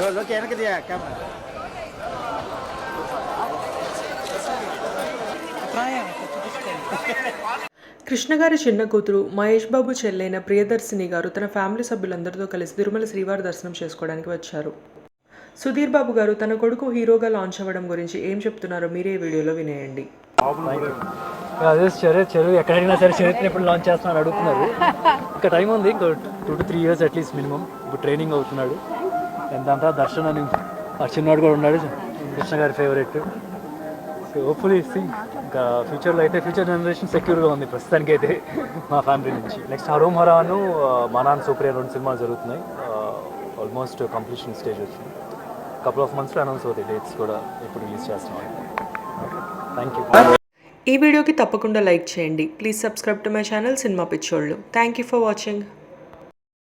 లోకి వెనక తీయ కెమెరా కృష్ణ గారి చిన్న కూతురు మహేష్ బాబు చెల్లైన ప్రియదర్శిని గారు తన ఫ్యామిలీ సభ్యులందరితో కలిసి తిరుమల శ్రీవారి దర్శనం చేసుకోవడానికి వచ్చారు. సుధీర్ బాబు గారు తన కొడుకు హీరోగా లాంచ్ అవ్వడం గురించి ఏం చెప్తున్నారో మీరే వీడియోలో వినేయండి. అదే చరిత్ర చెరువు ఎక్కడైనా సరే చరిత్ర ఎప్పుడు లాంచ్ చేస్తున్నాడు అడుగుతున్నారు. ఇంకా టైం ఉంది ఇంకో two to three years atleast minimum ఇప్పుడు ట్రైనింగ్ అవుతున్నాడు. ఎంతంతా దర్శన్ అని ఆ చిన్నవాడు కూడా ఉన్నాడు. కృష్ణ గారి ఫేవరెట్ సో హోప్ఫుల్లీ ఇంకా ఫ్యూచర్లో అయితే ఫ్యూచర్ జనరేషన్ సెక్యూర్గా ఉంది ప్రస్తుతానికి అయితే మా ఫ్యామిలీ నుంచి. నెక్స్ట్ హరోమ్ హరాను మనాన్ సూప్రియా రెండు సినిమాలు జరుగుతున్నాయి. ఆల్మోస్ట్ కంప్లీషన్ స్టేజ్ వచ్చింది. కపుల్ ఆఫ్ మంత్స్లో అనౌన్స్ అవుతాయి డేట్స్ కూడా ఇప్పుడు రిలీజ్ చేస్తున్నాం థ్యాంక్ యూ ఈ వీడియోకి తప్పకుండా లైక్ చేయండి. Please subscribe to my channel cinema పిచ్చోళ్ళు థ్యాంక్ యూ ఫర్ వాచింగ్